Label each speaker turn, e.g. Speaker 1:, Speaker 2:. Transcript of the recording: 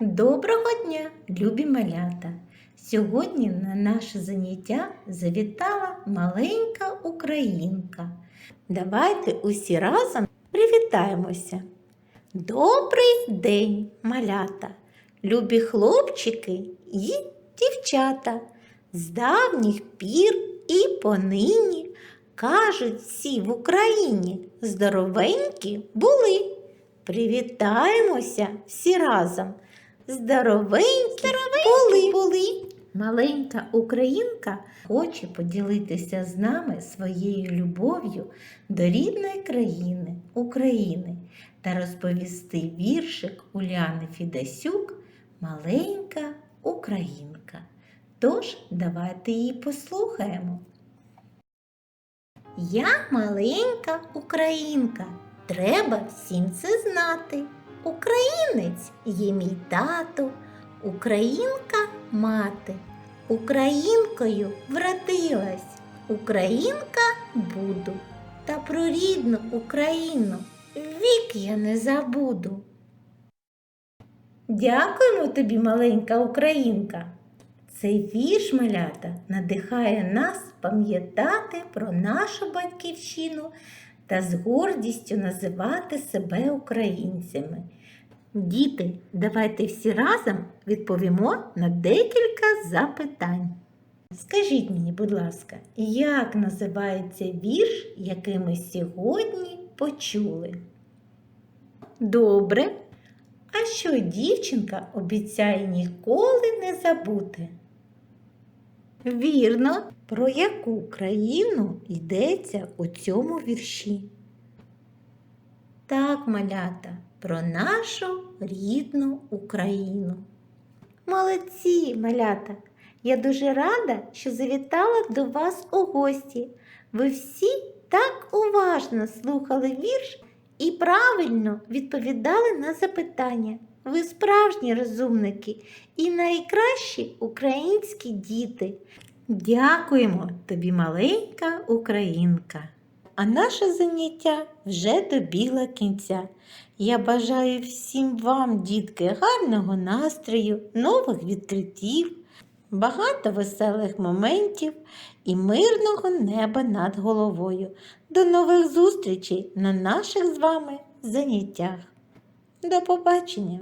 Speaker 1: Доброго дня, любі малята! Сьогодні на наше заняття завітала маленька українка. Давайте усі разом привітаємося. Добрий день, малята, любі хлопчики і дівчата. З давніх пір і понині кажуть всі в Україні здоровенькі були. Привітаємося всі разом. Здоровенькі, були. були. Маленька українка хоче поділитися з нами своєю любов'ю до рідної країни України та розповісти віршик Уляни Фідасюк Маленька Українка. Тож давайте її послухаємо. Я маленька українка, треба всім це знати. Українець є мій тато, українка мати. Українкою вродилась, українка буду. Та про рідну Україну вік я не забуду. Дякуємо тобі, маленька українка. Цей вірш малята надихає нас пам'ятати про нашу батьківщину та з гордістю називати себе українцями. Діти, давайте всі разом відповімо на декілька запитань. Скажіть мені, будь ласка, як називається вірш, який ми сьогодні почули? Добре. А що дівчинка обіцяє ніколи не забути? Вірно, про яку країну йдеться у цьому вірші? Так, малята, про нашу рідну Україну. Молодці, малята! Я дуже рада, що завітала до вас у гості. Ви всі так уважно слухали вірш і правильно відповідали на запитання. Ви справжні розумники і найкращі українські діти. Дякуємо тобі, маленька українка. А наше заняття вже добігло кінця. Я бажаю всім вам, дітки, гарного настрою, нових відкриттів, багато веселих моментів і мирного неба над головою. До нових зустрічей на наших з вами заняттях. До побачення!